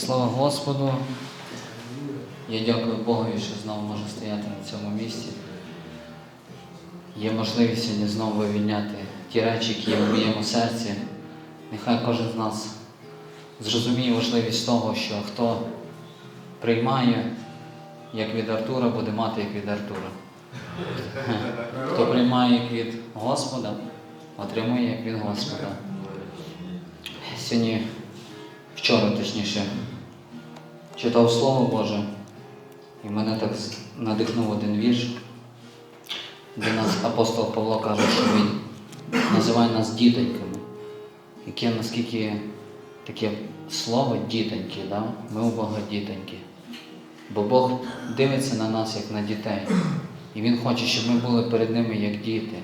Слава Господу. Я дякую Богові, що знову можу стояти на цьому місці. Є можливість сьогодні знову вивільняти ті речі, які є в моєму серці. Нехай кожен з нас зрозуміє важливість того, що хто приймає, як від Артура, буде мати як від Артура. Хто приймає як від Господа, отримує як від Господа. Сьогодні, вчора точніше, читав Слово Боже, і мене так надихнув один вірш, де нас апостол Павло каже, що він називає нас дітоньками, яке наскільки таке слово дітоньки, да? ми у Бога дітоньки. Бо Бог дивиться на нас як на дітей. І Він хоче, щоб ми були перед ними як діти,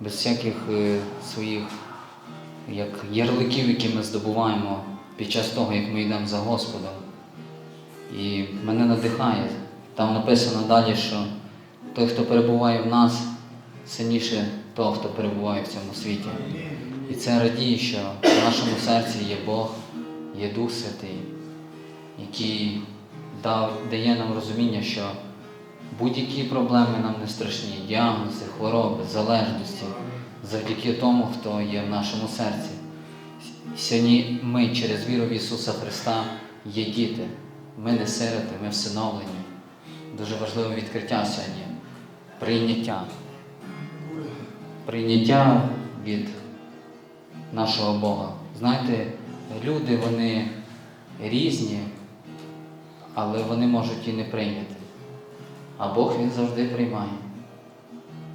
без всяких е, своїх як ярликів, які ми здобуваємо під час того, як ми йдемо за Господом. І мене надихає. Там написано далі, що той, хто перебуває в нас, сильніше того, хто перебуває в цьому світі. І це радіє, що в нашому серці є Бог, є Дух Святий, який дав, дає нам розуміння, що будь-які проблеми нам не страшні, діагнози, хвороби, залежності, завдяки тому, хто є в нашому серці. Сьогодні ми через віру в Ісуса Христа є діти. Ми не сироти, ми всиновлені. Дуже важливе відкриття сьогодні. Прийняття. Прийняття від нашого Бога. Знаєте, люди вони різні, але вони можуть і не прийняти. А Бог Він завжди приймає.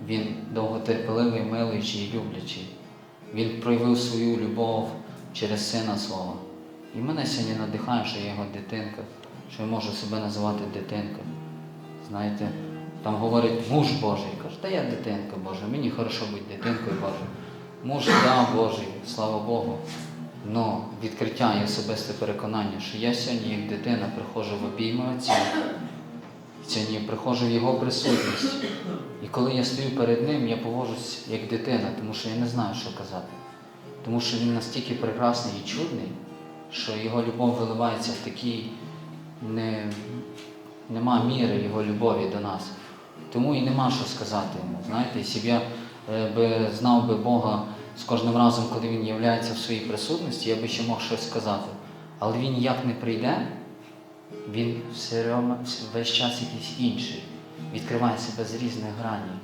Він довготерпеливий, милуючий і люблячий. Він проявив свою любов через сина свого. І мене сьогодні надихає, що я його дитинка, що я можу себе називати дитинкою. Знаєте, там говорить муж Божий, каже, та я дитинка Божа, мені хорошо бути дитинкою Божою. Муж, да, Божий, слава Богу. Но відкриття і особисте переконання, що я сьогодні, як дитина, приходжу в обійми Отця, сьогодні приходжу в Його присутність. І коли я стою перед ним, я поводжусь як дитина, тому що я не знаю, що казати. Тому що він настільки прекрасний і чудний, що його любов виливається в такий не, нема міри його любові до нас. Тому і нема що сказати йому. Знаєте, якщо б я е, би знав би Бога з кожним разом, коли він являється в своїй присутності, я би ще мог щось сказати. Але він ніяк не прийде, він все одно весь час якийсь інший, відкриває себе з різних граней.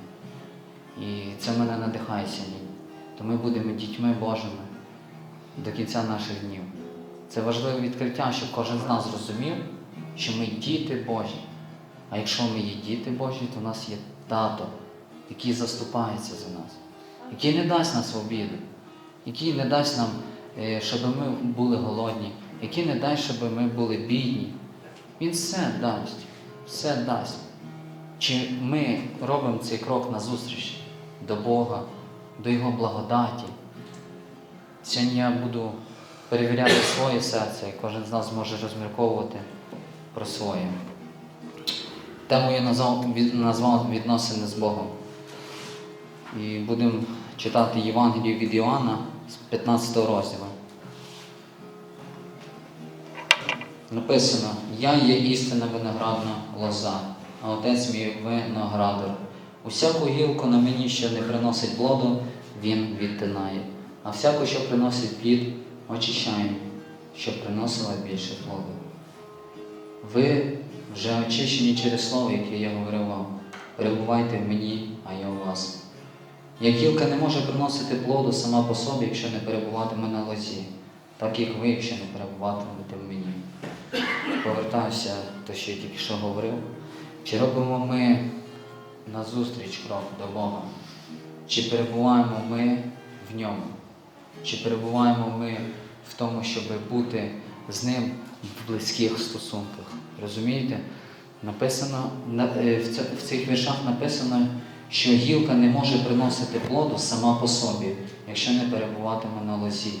І це мене надихає сьогодні. То ми будемо дітьми Божими до кінця наших днів. Це важливе відкриття, щоб кожен з нас зрозумів, що ми діти Божі. А якщо ми є діти Божі, то в нас є тато, який заступається за нас, який не дасть нас в обіду, який не дасть нам, е, щоб ми були голодні, який не дасть, щоб ми були бідні. Він все дасть, все дасть. Чи ми робимо цей крок назустріч до Бога, до Його благодаті? Сьогодні я буду перевіряти своє серце, і кожен з нас зможе розмірковувати про своє. Тему я назвав, відносини з Богом. І будемо читати Євангелію від Іоанна з 15 розділу. Написано, я є істинна виноградна лоза, а отець мій виноградар. Усяку гілку на мені, що не приносить плоду, він відтинає, а всяку, що приносить плід, очищає, щоб приносила більше плоду. Ви вже очищені через слово, яке я говорив вам. Перебувайте в мені, а я у вас. Як гілка не може приносити плоду сама по собі, якщо не перебуватиме на лозі, так як ви, якщо не перебуватимете в мені. Повертаюся до що я тільки що говорив. Чи робимо ми назустріч крок до Бога? Чи перебуваємо ми в ньому? Чи перебуваємо ми в тому, щоб бути з ним в близьких стосунках? Розумієте? Написано, е, в цих віршах написано, що гілка не може приносити плоду сама по собі, якщо не перебуватиме на лозі.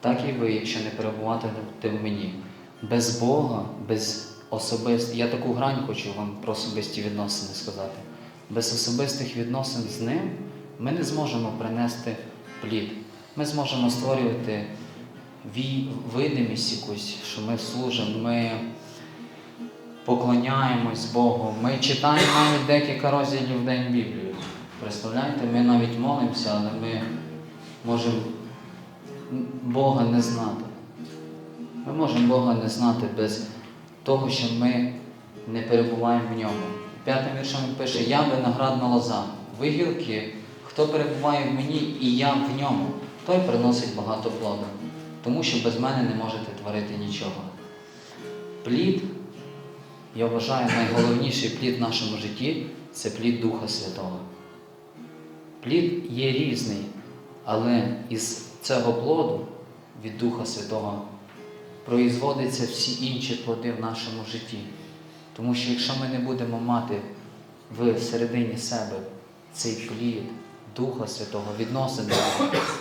Так і ви, якщо не перебуватимете в мені. Без Бога, без особистих. Я таку грань хочу вам про особисті відносини сказати. Без особистих відносин з ним ми не зможемо принести плід. Ми зможемо створювати видимість якусь, що ми служимо, ми поклоняємось Богу. Ми читаємо навіть декілька розділів в день Біблію. Представляєте, ми навіть молимося, але ми можемо Бога не знати. Ми можемо Бога не знати без того, що ми не перебуваємо в ньому. П'ятим віршом пише, я виноградна лоза, ви гілки, хто перебуває в мені і я в ньому, той приносить багато плоду, тому що без мене не можете творити нічого. Плід, я вважаю, найголовніший плід в нашому житті це плід Духа Святого. Плід є різний, але із цього плоду від Духа Святого производяться всі інші плоди в нашому житті. Тому що якщо ми не будемо мати в середині себе цей плід Духа Святого, відносин,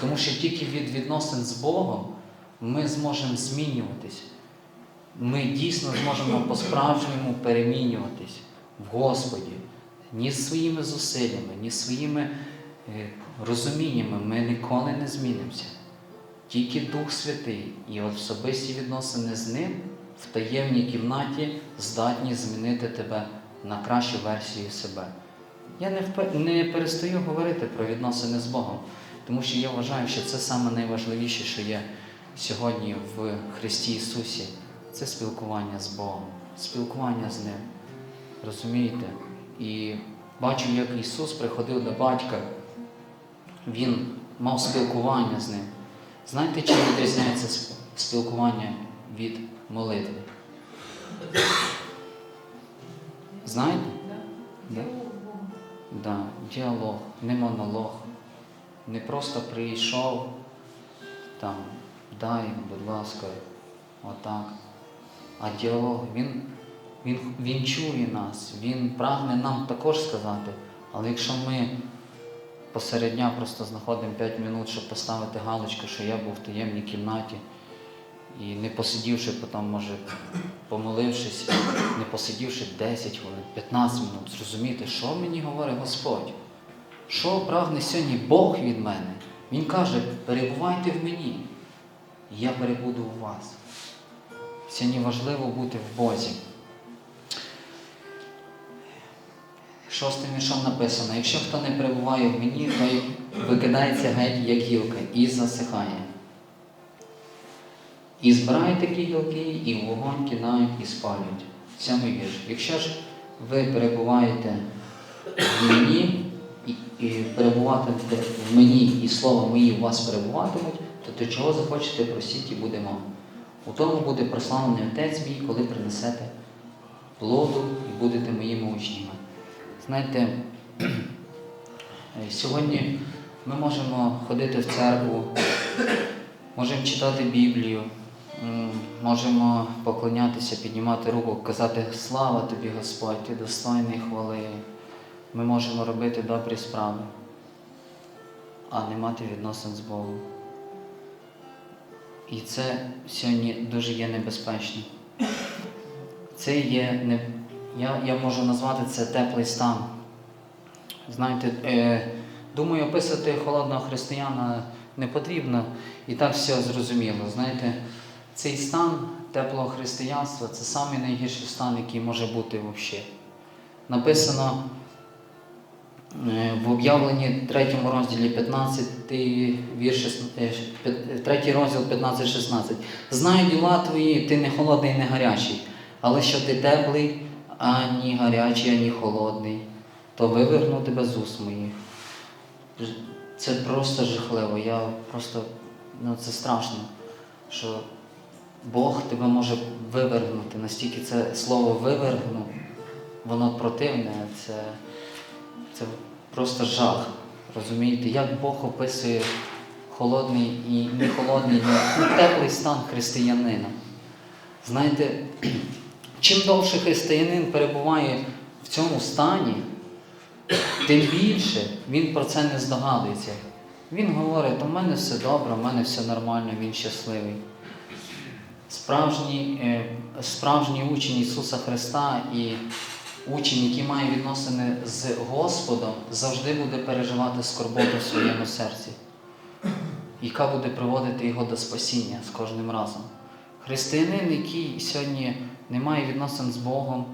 тому що тільки від відносин з Богом ми зможемо змінюватись. Ми дійсно зможемо по-справжньому перемінюватись в Господі. Ні своїми зусиллями, ні своїми е, розуміннями ми ніколи не змінимося. Тільки Дух Святий і особисті відносини з Ним в таємній кімнаті здатні змінити тебе на кращу версію себе. Я не, впе- не перестаю говорити про відносини з Богом, тому що я вважаю, що це найважливіше, що є сьогодні в Христі Ісусі. Це спілкування з Богом, спілкування з Ним. Розумієте? І бачу, як Ісус приходив до батька, Він мав спілкування з ним. Знаєте, чим відрізняється спілкування від молитви? Знаєте? Да? Да, діалог, не монолог. Не просто прийшов, там, дай, будь ласка, отак. А діалог, він, він, він чує нас, він прагне нам також сказати. Але якщо ми посеред дня просто знаходимо 5 минут, щоб поставити галочку, що я був в таємній кімнаті, і не посидівши потім, може, помолившись, не посидівши 10 хвилин, 15 минут, зрозуміти, що мені говорить Господь. Що прагне сьогодні Бог від мене? Він каже, перебувайте в мені, я перебуду у вас. Сьогодні важливо бути в Бозі. Шостим віршом написано, якщо хто не перебуває в мені, той викидається геть, як гілка, і засихає. І збирають такі гілки, і вогонь кидають і спалюють. Сьомий вірш. Якщо ж ви перебуваєте в мені, і, і перебуватимете в мені, і слово мої у вас перебуватимуть, то до чого захочете просіть і буде вам. У тому буде прославлений Отець мій, коли принесете плоду і будете моїми учнями. Знаєте, сьогодні ми можемо ходити в церкву, можемо читати Біблію, можемо поклонятися, піднімати руку, казати Слава тобі, Господь, ти достойний хвали. Ми можемо робити добрі справи, а не мати відносин з Богом. І це сьогодні дуже є небезпечно. Це є не. Я, я можу назвати це теплий стан. Знаєте, е, думаю, описати холодного християна не потрібно, і так все зрозуміло. Знаєте, цей стан теплого християнства це найгірший стан, який може бути взагалі. Написано в об'явленні 3 розділі 15, вірш, шест- е, п'ят- 3 розділ 15-16. Знаю діла твої, ти не холодний, не гарячий, але що ти теплий, ані гарячий, ані холодний, то виверну тебе з уст моїх. Це просто жахливо. Я просто, ну це страшно, що Бог тебе може вивергнути. Настільки це слово вивергну, воно противне, це, це просто жах. Розумієте, як Бог описує холодний і не холодний, ну, теплий стан християнина. Знаєте, чим довше християнин перебуває в цьому стані, тим більше він про це не здогадується. Він говорить, у мене все добре, у мене все нормально, він щасливий. Справжній, е, справжній учень Ісуса Христа і учень, який має відносини з Господом, завжди буде переживати скорботу в своєму серці. яка буде приводити його до спасіння з кожним разом. Християнин, який сьогодні не має відносин з Богом,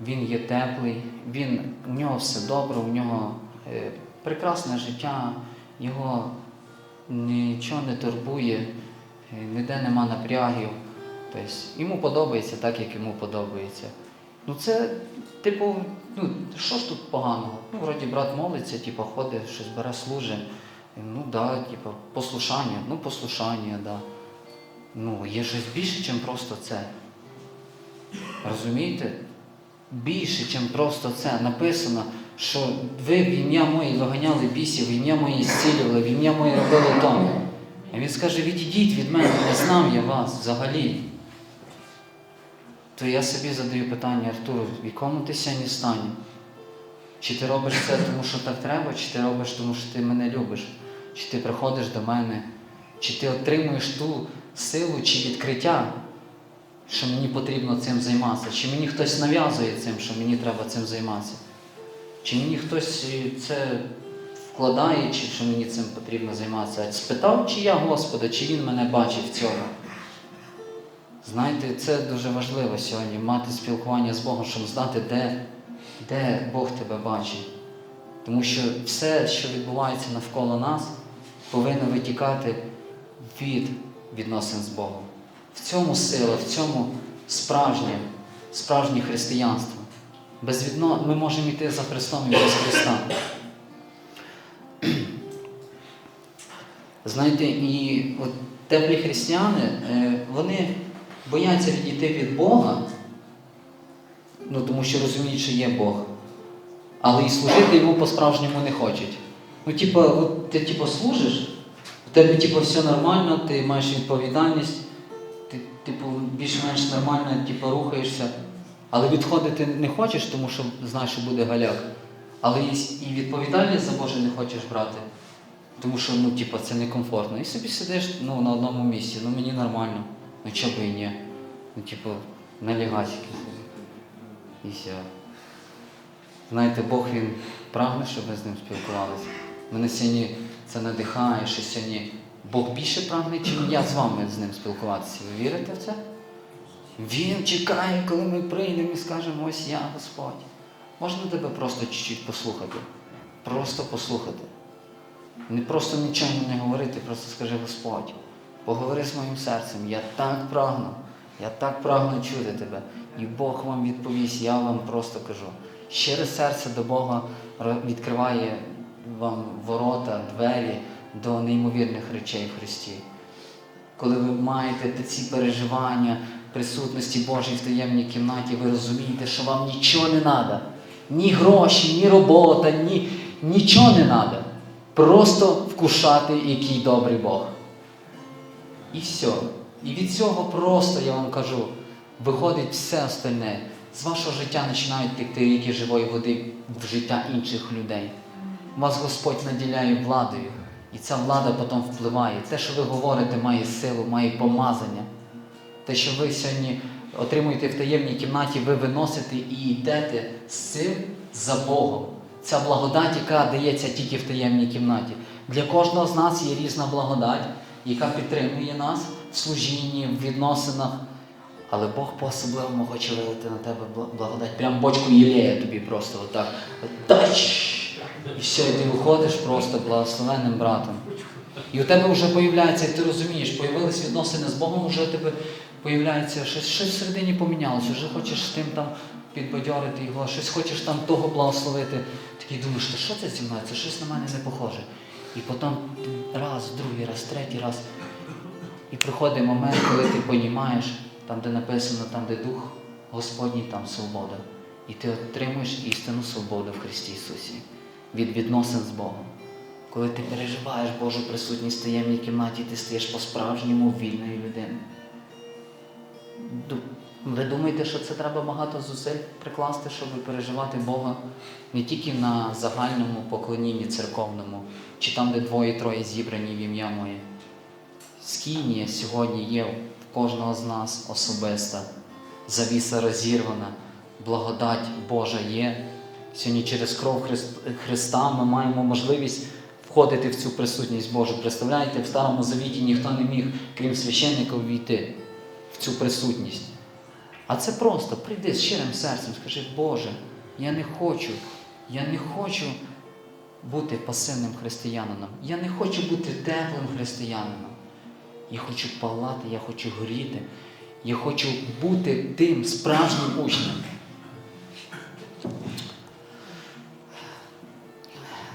він є теплий, він, у нього все добре, у нього е, прекрасне життя, його нічого не турбує, е, ніде нема напрягів. Тобто йому подобається так, як йому подобається. Ну це, типу, ну що ж тут поганого? Ну, вроді брат молиться, типу, ходить, щось бере, служить. Ну да, типу, послушання, ну послушання, да. Ну, є щось більше, ніж просто це. Розумієте? Більше, ніж просто це. Написано, що ви в ім'я моє виганяли бісів, в ім'я моє зцілювали, в ім'я моє робили то. А він скаже, відійдіть від мене, не знав я вас взагалі. То я собі задаю питання, Артур, в якому ти сьогодні стані? Чи ти робиш це, тому що так треба, чи ти робиш, тому що ти мене любиш? Чи ти приходиш до мене, чи ти отримуєш ту силу чи відкриття, що мені потрібно цим займатися? Чи мені хтось нав'язує цим, що мені треба цим займатися? Чи мені хтось е, це вкладає, чи що мені цим потрібно займатися? Спитав, чи я Господа, чи Він мене бачить в цьому? Знаєте, це дуже важливо сьогодні мати спілкування з Богом, щоб знати, де, де Бог тебе бачить. Тому що все, що відбувається навколо нас, повинно витікати від відносин з Богом. В цьому сила, в цьому справжнє, справжнє християнство. Без відно... Ми можемо йти за Христом і без Христа. Знаєте, і от теплі християни, е, вони бояться відійти від Бога, ну тому що розуміють, що є Бог, але і служити йому по-справжньому не хочуть. Ну, типу, от ти типу, служиш, у тебе типу, все нормально, ти маєш відповідальність, ти типу, більш-менш нормально типу, рухаєшся, але відходити не хочеш, тому що знаєш, що буде галяк. Але і відповідальність за Боже не хочеш брати. Тому що ну, типу, це некомфортно. І собі сидиш ну, на одному місці, ну мені нормально. Ну чого би і ні. Ну, типу, на. І все. Знаєте, Бог він прагне, щоб ми з ним спілкувалися. Мене сьогодні це надихає, що сьогодні Бог більше прагне, чим я з вами з ним спілкуватися. Ви вірите в це? Він чекає, коли ми прийдемо і скажемо, ось я Господь. Можна тебе просто чуть-чуть послухати? Просто послухати. Не просто нічого не говорити, просто скажи Господь, поговори з моїм серцем, я так прагну, я так прагну чути тебе. І Бог вам відповість, я вам просто кажу. Щире серце до Бога відкриває вам ворота, двері до неймовірних речей в Христі. Коли ви маєте ці переживання присутності Божій в таємній кімнаті, ви розумієте, що вам нічого не треба. Ні гроші, ні робота, ні, нічого не треба. Просто вкушати, який добрий Бог. І все. І від цього просто, я вам кажу, виходить все остальне. З вашого життя починають текти ріки живої води в життя інших людей. Вас Господь наділяє владою, і ця влада потім впливає. Те, що ви говорите, має силу, має помазання. Те, що ви сьогодні отримуєте в таємній кімнаті, ви виносите і йдете з цим за Богом. Ця благодать, яка дається тільки в таємній кімнаті. Для кожного з нас є різна благодать, яка підтримує нас в служінні, в відносинах. Але Бог по-особливому хоче вилити на тебе бла- благодать. Прям бочку єлея тобі просто отак. Тач! І все, і ти виходиш просто благословенним братом. І у тебе вже появляється, ти розумієш, появились відносини з Богом, вже у тебе появляється щось, щось всередині помінялося, вже хочеш тим там підбадьорити його, щось хочеш там того благословити. Такий думаєш, що це зі мною? Це щось на мене не похоже. І потім раз, другий раз, третій раз. І приходить момент, коли ти понімаєш, там, де написано, там, де Дух Господній, там свобода. І ти отримуєш істинну свободу в Христі Ісусі від відносин з Богом. Коли ти переживаєш Божу присутність в таємній кімнаті, ти стаєш по-справжньому вільною людиною. Ви думаєте, що це треба багато зусиль прикласти, щоб переживати Бога не тільки на загальному поклонінні церковному, чи там, де двоє-троє зібрані в ім'я моє. Скінія сьогодні є в кожного з нас особиста, завіса розірвана, благодать Божа є. Сьогодні через кров Христа ми маємо можливість входити в цю присутність Божу. Представляєте, в Старому Завіті ніхто не міг, крім священника, ввійти в цю присутність. А це просто прийди з щирим серцем, скажи, Боже, я не хочу, я не хочу бути пасивним християнином. Я не хочу бути теплим християнином. Я хочу палати, я хочу горіти. Я хочу бути тим справжнім учнем.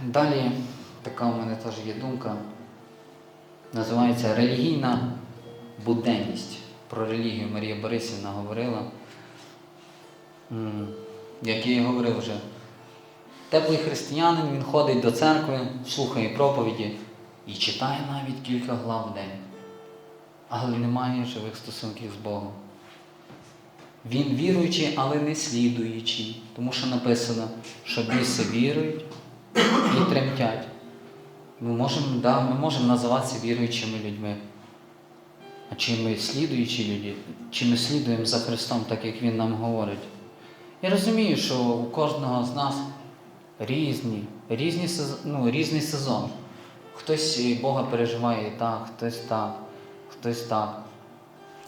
Далі така у мене теж є думка. Називається релігійна буденність. Про релігію Марія Борисівна говорила. Як я і говорив вже, теплий християнин, він ходить до церкви, слухає проповіді і читає навіть кілька глав в день, але не має живих стосунків з Богом. Він віруючий, але не слідуючий, тому що написано, що біси вірують і тремтять. Ми можемо, да, ми можемо називатися віруючими людьми. А чи ми слідуючі люди, чи ми слідуємо за Христом, так як Він нам говорить? Я розумію, що у кожного з нас різні, різні ну, різний сезон. Хтось Бога переживає так, хтось так, хтось так.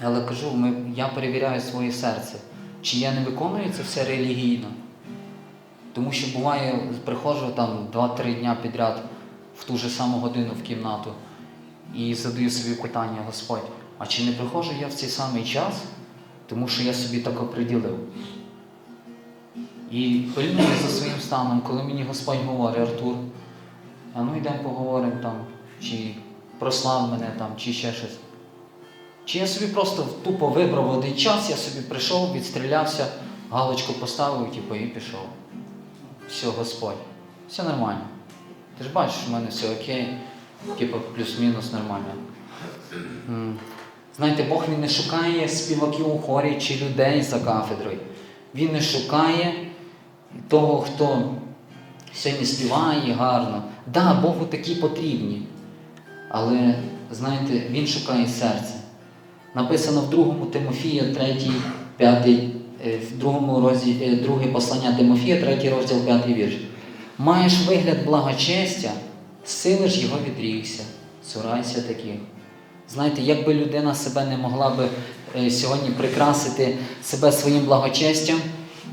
Але кажу, ми, я перевіряю своє серце, чи я не виконую це все релігійно. Тому що буває, приходжу там 2-3 дня підряд в ту же саму годину в кімнату і задаю собі питання, Господь, а чи не приходжу я в цей самий час, тому що я собі так оприділив? І пильную за своїм станом, коли мені Господь говорить, Артур, а ну йдемо поговоримо там, чи прослав мене там, чи ще щось. Чи я собі просто тупо вибрав один час, я собі прийшов, відстрілявся, галочку поставив, типу, і пішов. Все, Господь, все нормально. Ти ж бачиш, у мене все окей, типу плюс-мінус нормально. Знаєте, Бог він не шукає співаків у хорі чи людей за кафедрою. Він не шукає того, хто сьогодні співає гарно. Да, Богу такі потрібні. Але, знаєте, він шукає серце. Написано в 2 Тимофія, 3, 5, е, в другому е, послання Тимофія, 3 розділ, 5 вірш. Маєш вигляд благочестя, сили ж його відрікся, цурайся таких. Знаєте, як би людина себе не могла би е, сьогодні прикрасити себе своїм благочестям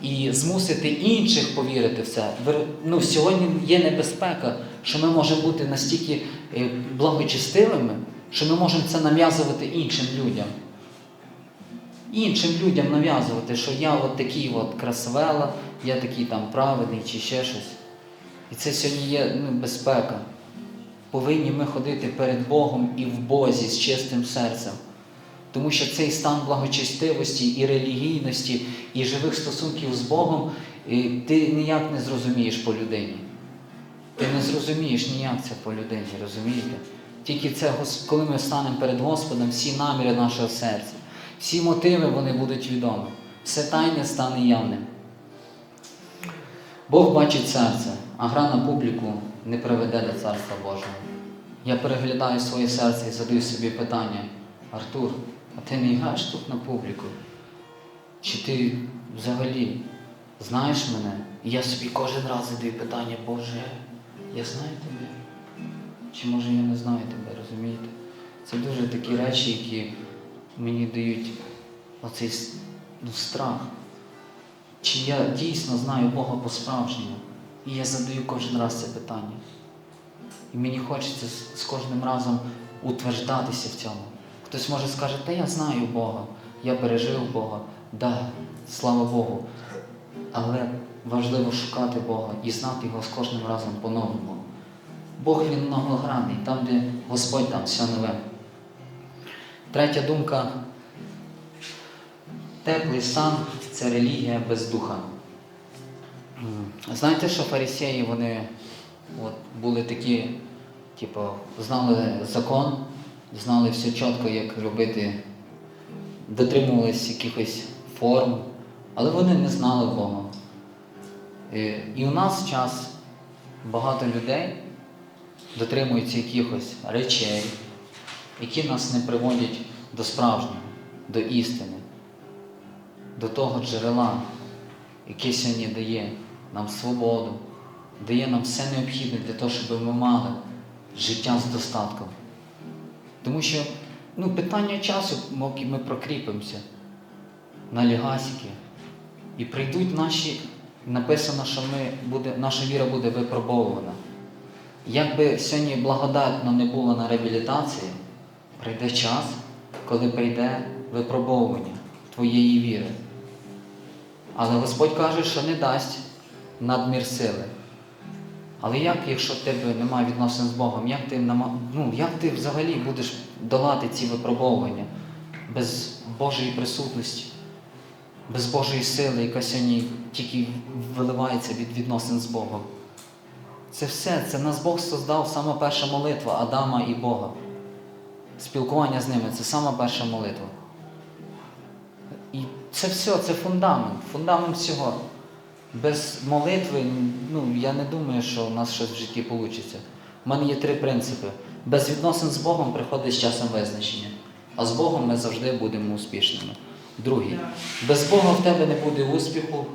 і змусити інших повірити в це. Ну, сьогодні є небезпека, що ми можемо бути настільки е, благочестивими, що ми можемо це нав'язувати іншим людям. Іншим людям нав'язувати, що я от такий от красавела, я такий там праведний чи ще щось. І це сьогодні є ну, безпека. Повинні ми ходити перед Богом і в Бозі з чистим серцем. Тому що цей стан благочестивості і релігійності, і живих стосунків з Богом ти ніяк не зрозумієш по людині. Ти не зрозумієш ніяк це по людині, розумієте? Тільки це, коли ми станемо перед Господом, всі наміри нашого серця, всі мотиви вони будуть відомі. Все тайне стане явним. Бог бачить серце, а гра на публіку не приведе до Царства Божого. Я переглядаю своє серце і задаю собі питання, Артур, а ти не граєш тут на публіку? Чи ти взагалі знаєш мене? І я собі кожен раз задаю питання, Боже, я знаю тебе? Чи може я не знаю тебе, розумієте? Це дуже такі речі, які мені дають оцей ну, страх. Чи я дійсно знаю Бога по-справжньому? І я задаю кожен раз це питання. І мені хочеться з- кожним разом утверждатися в цьому. Хтось може скаже, та я знаю Бога, я пережив Бога, да, слава Богу. Але важливо шукати Бога і знати його з кожним разом по-новому. Бог він многогранний, там, де Господь там все нове. Третя думка. Теплий стан це релігія без духа. Знаєте, що фарисеї вони от, були такі, типу, знали закон, знали все чітко, як робити, дотримувались якихось форм, але вони не знали Бога. І, і у нас час багато людей дотримуються якихось речей, які нас не приводять до справжнього, до істини, до того джерела, яке сьогодні дає нам свободу, дає нам все необхідне для того, щоб ми мали життя з достатком. Тому що ну, питання часу, поки ми прокріпимося на лігасики, і прийдуть наші, написано, що ми буде, наша віра буде випробовувана. Як би сьогодні благодатно не було на реабілітації, прийде час, коли прийде випробовування твоєї віри. Але Господь каже, що не дасть надмір сили. Але як, якщо в тебе немає відносин з Богом, як ти, ну, як ти взагалі будеш долати ці випробовування без Божої присутності, без Божої сили, яка сьогодні тільки виливається від відносин з Богом? Це все, це нас Бог создав, сама перша молитва Адама і Бога. Спілкування з ними це сама перша молитва. І це все, це фундамент, фундамент всього. Без молитви, ну, я не думаю, що у нас щось в житті вийде. У мене є три принципи. Без відносин з Богом приходить з часом визначення, а з Богом ми завжди будемо успішними. Другий. Без Бога в тебе не буде успіху,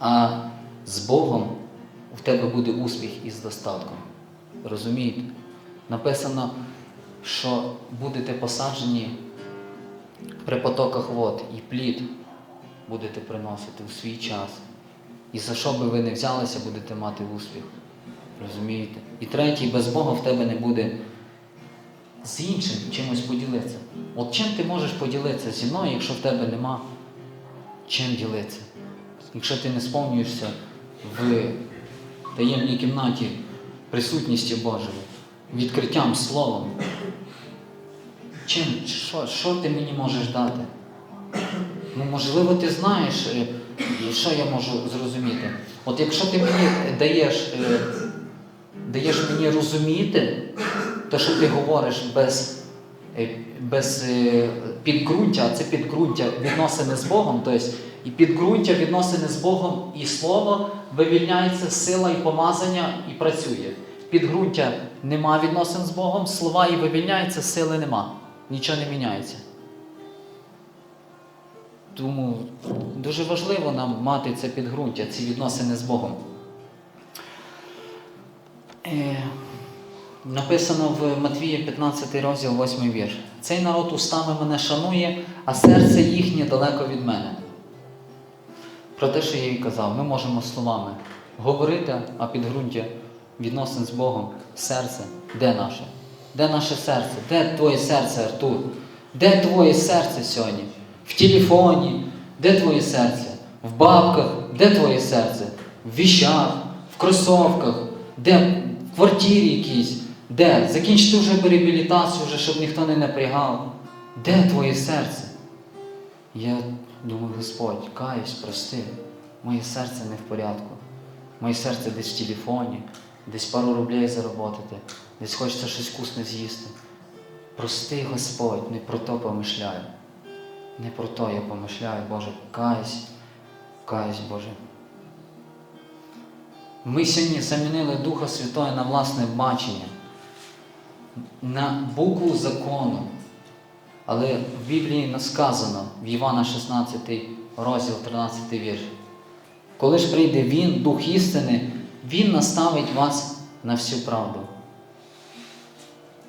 а з Богом в тебе буде успіх із достатком. Розумієте? Написано, що будете посаджені при потоках вод і плід будете приносити у свій час. І за що би ви не взялися, будете мати успіх. Розумієте? І третій, без Бога в тебе не буде з іншим чимось поділитися. От чим ти можеш поділитися зі мною, якщо в тебе нема чим ділитися? Якщо ти не сповнюєшся в таємній кімнаті присутністю Божою, відкриттям Словом, чим, що, що ти мені можеш дати? Ну, можливо, ти знаєш, е, і що я можу зрозуміти. От якщо ти мені даєш, е, даєш мені розуміти, те, що ти говориш без, е, без е, підґрунтя, а це підґрунтя відносини з Богом, тобто і підґрунтя відносини з Богом і слово вивільняється сила і помазання і працює. Підґрунтя нема відносин з Богом, слова і вивільняється, сили нема. Нічого не міняється. Тому дуже важливо нам мати це підґрунтя, ці відносини з Богом. Е, написано в Матвії 15 розділ, 8 вірш. Цей народ устами мене шанує, а серце їхнє далеко від мене. Про те, що я їй казав, ми можемо словами говорити, а підґрунтя відносин з Богом, серце, де наше? Де наше серце? Де твоє серце, Артур? Де твоє серце сьогодні? В телефоні, де твоє серце? В бабках, де твоє серце? В віщах, в кросовках, де в квартирі якійсь, де? Закінчити вже реабілітацію, вже, щоб ніхто не напрягав. Де твоє серце? Я думаю, Господь, каюсь, прости, моє серце не в порядку. Моє серце десь в телефоні, десь пару рублей заробити, десь хочеться щось вкусне з'їсти. Прости, Господь, не про то помишляю. Не про то я помишляю, Боже, каюсь, каюсь, Боже. Ми сьогодні замінили Духа Святого на власне бачення, на букву закону. Але в Біблії сказано в Івана 16 розділ 13 вірш. Коли ж прийде Він, Дух істини, Він наставить вас на всю правду.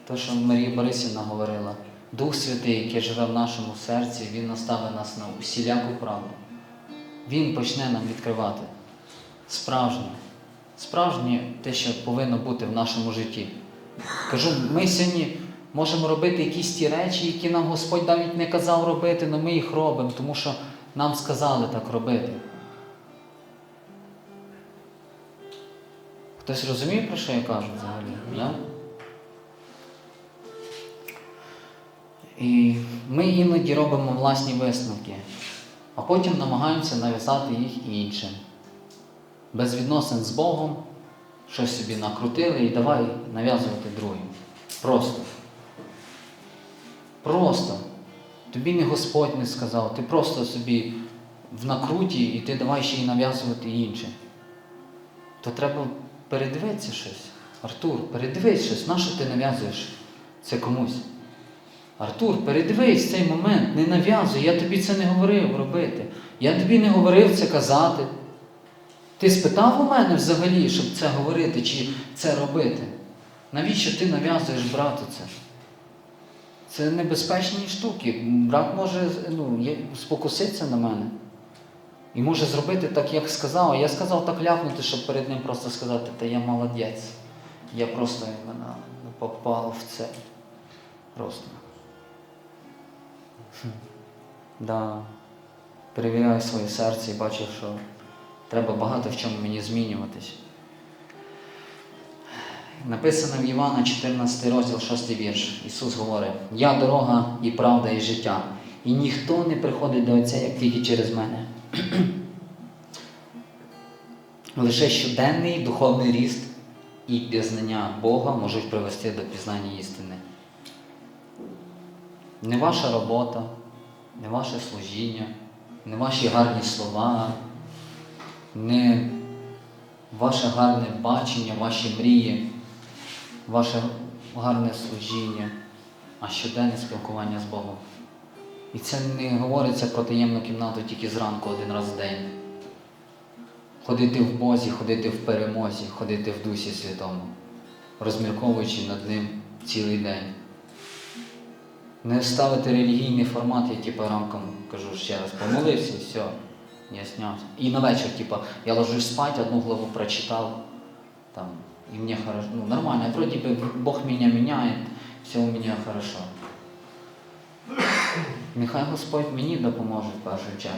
То, що Марія Борисівна говорила, Дух Святий, який живе в нашому серці, Він наставить нас на усіляку правду. Він почне нам відкривати справжнє, справжнє те, що повинно бути в нашому житті. Кажу, ми сьогодні можемо робити якісь ті речі, які нам Господь навіть не казав робити, але ми їх робимо, тому що нам сказали так робити. Хтось розуміє, про що я кажу взагалі? І ми іноді робимо власні висновки, а потім намагаємося нав'язати їх іншим. Без відносин з Богом, щось собі накрутили і давай нав'язувати другим. Просто. Просто. Тобі не Господь не сказав, ти просто собі в накруті і ти давай ще й нав'язувати іншим. То треба передивитися щось. Артур, передивись щось, на що ти нав'язуєш це комусь? Артур, передивись цей момент, не нав'язуй, я тобі це не говорив робити. Я тобі не говорив це казати. Ти спитав у мене взагалі, щоб це говорити чи це робити? Навіщо ти нав'язуєш брату це? Це небезпечні штуки. Брат може ну, спокуситися на мене. І може зробити так, як сказав. А я сказав так ляпнути, щоб перед ним просто сказати, та я молодець. Я просто попав в це. Просто. Да. Перевіряю своє серце і бачу, що треба багато в чому мені змінюватись. Написано в Івана 14 розділ, 6 вірш. Ісус говорить: Я дорога і правда, і життя. І ніхто не приходить до Отця, як тільки через мене. Лише щоденний духовний ріст і пізнання Бога можуть привести до пізнання істини. Не ваша робота, не ваше служіння, не ваші гарні слова, не ваше гарне бачення, ваші мрії, ваше гарне служіння, а щоденне спілкування з Богом. І це не говориться про таємну кімнату тільки зранку один раз в день. Ходити в Бозі, ходити в перемозі, ходити в Дусі Святому, розмірковуючи над ним цілий день. Не ставити релігійний формат, я типу рамком кажу ще раз, помолився все, я снявся. І на вечір, типу, я ложусь спати, одну главу прочитав, там, і мені хорошо, ну нормально, вроде бы Бог меня меняет, все у меня хорошо. Нехай Господь мені допоможе в першу чергу.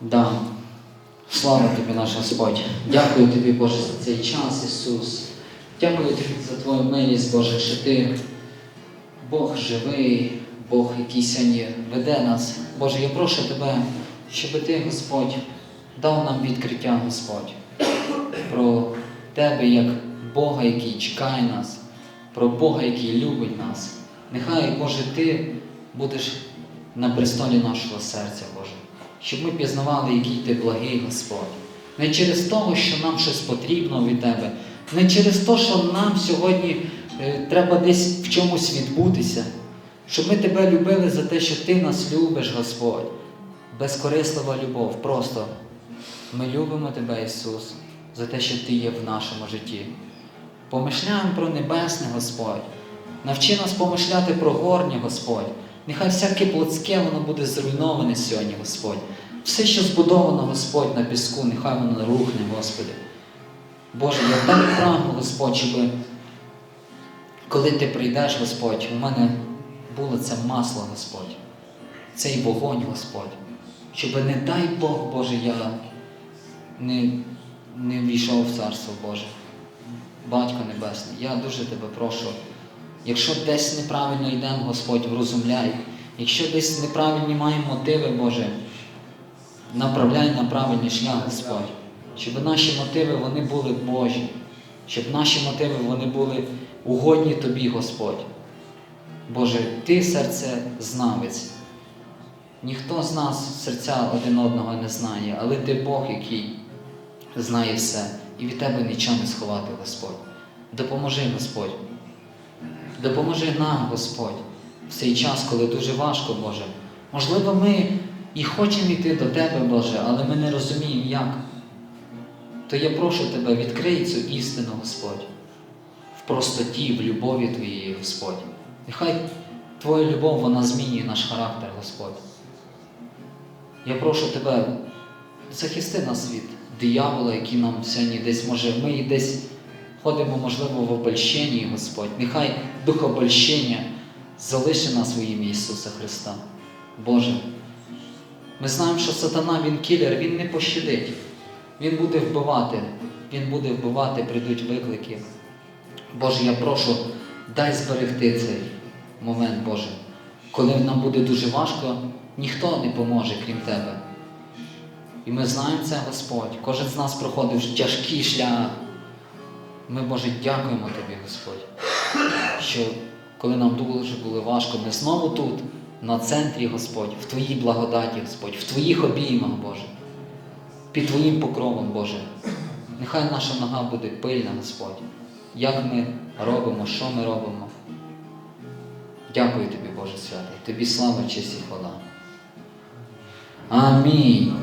Да. Слава тобі, наш Господь. Дякую тобі, Боже, за цей час, Ісус. Дякую тобі за Твою милість, Боже, що ти Бог живий, Бог, який сьогодні веде нас. Боже, я прошу Тебе, щоб Ти, Господь, дав нам відкриття, Господь, про Тебе як Бога, який чекає нас, про Бога, який любить нас. Нехай, Боже, Ти будеш на престолі нашого серця, Боже, щоб ми пізнавали, який Ти благий, Господь. Не через того, що нам щось потрібно від Тебе, не через те, що нам сьогодні треба десь в чомусь відбутися, щоб ми Тебе любили за те, що Ти нас любиш, Господь. Безкорислива любов. Просто ми любимо Тебе, Ісус, за те, що Ти є в нашому житті. Помишляємо про небесне, Господь. Навчи нас помишляти про горнє, Господь. Нехай всяке плотське воно буде зруйноване сьогодні, Господь. Все, що збудовано, Господь, на піску, нехай воно рухне, Господи. Боже, я так прагну, Господь, щоб коли ти прийдеш, Господь, у мене було це масло, Господь, цей вогонь, Господь. Щоб не дай Бог, Боже, я не, не війшов в Царство Боже. Батько Небесний, я дуже тебе прошу. Якщо десь неправильно йдемо, Господь, врозумляй. Якщо десь неправильні маємо мотиви, Боже, направляй на правильний шлях, Господь. Щоб наші мотиви вони були Божі, щоб наші мотиви вони були угодні Тобі, Господь. Боже, Ти серце знавець. Ніхто з нас серця один одного не знає, але Ти Бог, який знає все, і від Тебе нічого не сховати, Господь. Допоможи, Господь. Допоможи нам, Господь, в цей час, коли дуже важко, Боже. Можливо, ми і хочемо йти до Тебе, Боже, але ми не розуміємо, як. То я прошу Тебе, відкрий цю істину, Господь, в простоті, в любові Твоєї, Господь. Нехай Твоя любов, вона змінює наш характер, Господь. Я прошу Тебе, захисти нас від диявола, який нам сьогодні десь може, ми і десь ходимо, можливо, в обольщенні, Господь. Нехай дух обольщення залиши нас в ім'я Ісуса Христа. Боже, ми знаємо, що сатана, він кілер, він не пощадить. Він буде вбивати, він буде вбивати, прийдуть виклики. Боже, я прошу, дай зберегти цей момент, Боже. Коли нам буде дуже важко, ніхто не поможе, крім Тебе. І ми знаємо це, Господь. Кожен з нас проходив тяжкий шлях. Ми, Боже, дякуємо Тобі, Господь, що коли нам дуже було важко, ми знову тут, на центрі, Господь, в Твоїй благодаті, Господь, в Твоїх обіймах, Боже, під Твоїм покровом, Боже. Нехай наша нога буде пильна, Господь. Як ми робимо, що ми робимо. Дякую Тобі, Боже святий. Тобі слава, честь і хвала. Амінь.